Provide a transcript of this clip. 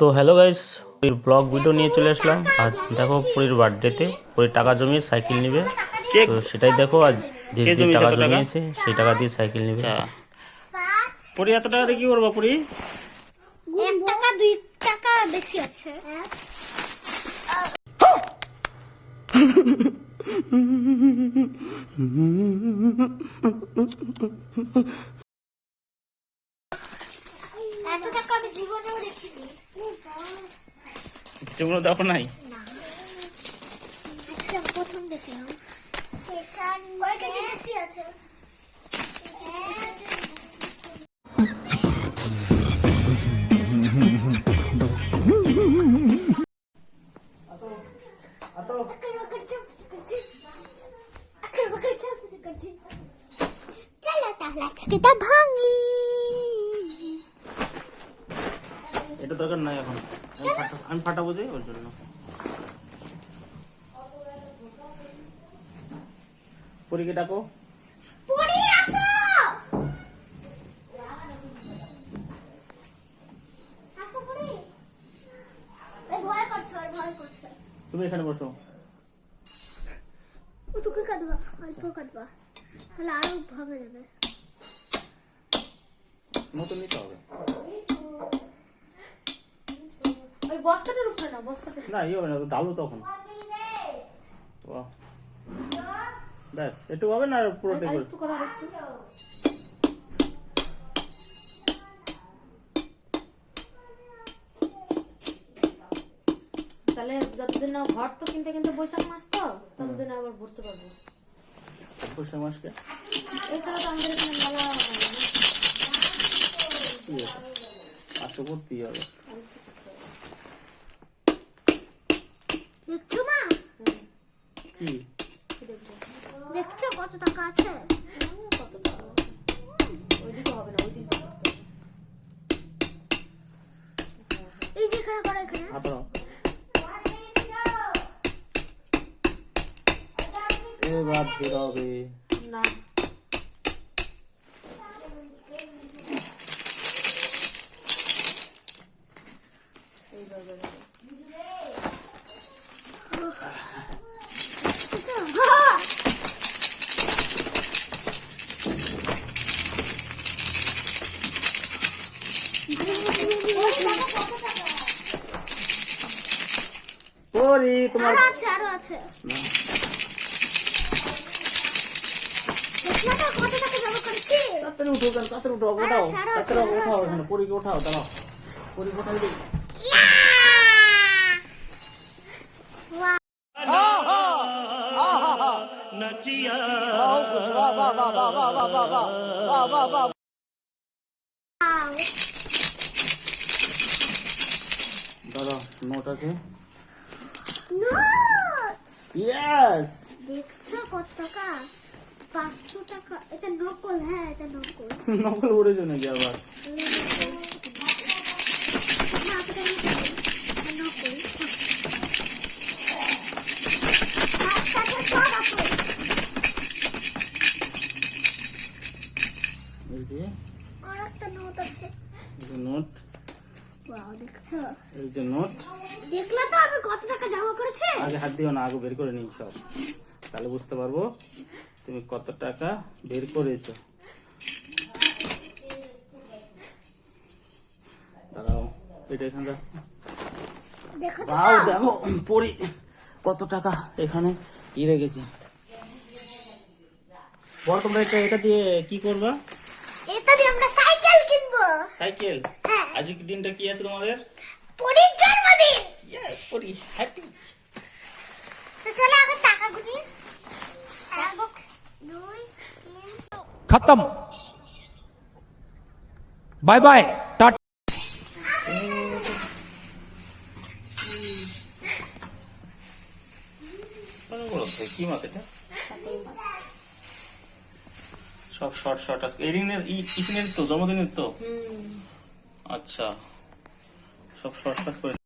তো hello guys পুরীর blog video নিয়ে চলে আসলাম। আজ দেখো পুরীর বার্থডেতে পুরীর টাকা জমিয়ে সাইকেল নেবে। তো সেটাই দেখো আজ যে টাকা জমিয়েছে সেই টাকা দিয়ে সাইকেল নেবে। আচ্ছা। পুরি এত টাকা দিয়ে কি করব পুরি? এক টাকা দুই টাকা বেশি আছে এত টাকা আমি জীবনেও দেখিনি যেগুলো দেখো নাই প্রথম দেখলাম কয় কেজি বেশি আছে চলো তাহলে আজকে তা ভাঙি এটা দরকার নাই এখন। আমি ফাটাবো যে ওর জন্য। পুরীকে ডাকো। তুমি এখানে বসো। ও তোকে কাঁদবা অল্প কাঁদবা। তাহলে আরও ভাবে যাবে। নতুন নিতে হবে। ওই বস্তাটার উপরে না বস্তাটা না ইয়ে না ডালু তখন। বাহ। ব্যাস একটু হবে না আর পুরোটাই একটু করা একটু? তাহলে যতদিন না ঘর তো কিনতে কিনতে বৈশাখ মাস তো ততদিন আবার ভরতে পারব। বসে মাসকে? এছাড়া তো আমাদের এখানে মেলা হয় না। করতেই হবে। দেখছ মা কি দেখছ কত টাকা আছে ওইদিকে হবে না ওইদিকে। এই যেখানে করে এখানে হাঁটো এবার বের না এইভাবে হ্যাঁ। পুরি তোমার আছে আরও আছে। করেছি? তাড়াতাড়ি উঠো তাড়াতাড়ি উঠো ওঠাও তাড়াতাড়ি ছাড়ো, এখানে পুরীকে উঠাও দাঁড়াও। পুরীকে উঠাই দিই দাঁড়াও নোট আছে? ইয়েস দেখছ কত টাকা পাঁচশো টাকা এটা নকল হ্যাঁ এটা নকল। নকল উড়েছো নাকি আবার? নোট আছে। নোট ওয়াও দেখছ? এই যে নোট। দেখলা তো আমি কত টাকা জমা করেছি? আগে হাত দিও না আগে বের করে নিই সব। তাহলে বুঝতে পারব তুমি কত টাকা বের করেছ। দাঁড়াও এটা এখানে। দেখো পরি কত টাকা এখানে কি রেখেছে তোমরা এটা এটা দিয়ে কি করবা? এটা দিয়ে আমরা সাইকেল কিনবো। সাইকেল? আজকের দিনটা কি আছে তোমাদের? পরীর জন্মদিন! यस পরী হ্যাপি তো চলো এখন টাকা গুনি। খতম। Bye bye tata. কি মাছ এটা? সব শর্ট শর্ট আছে এরিনের ই ইসিনের তো জন্মদিনের তো। আচ্ছা। সব শর্ট করে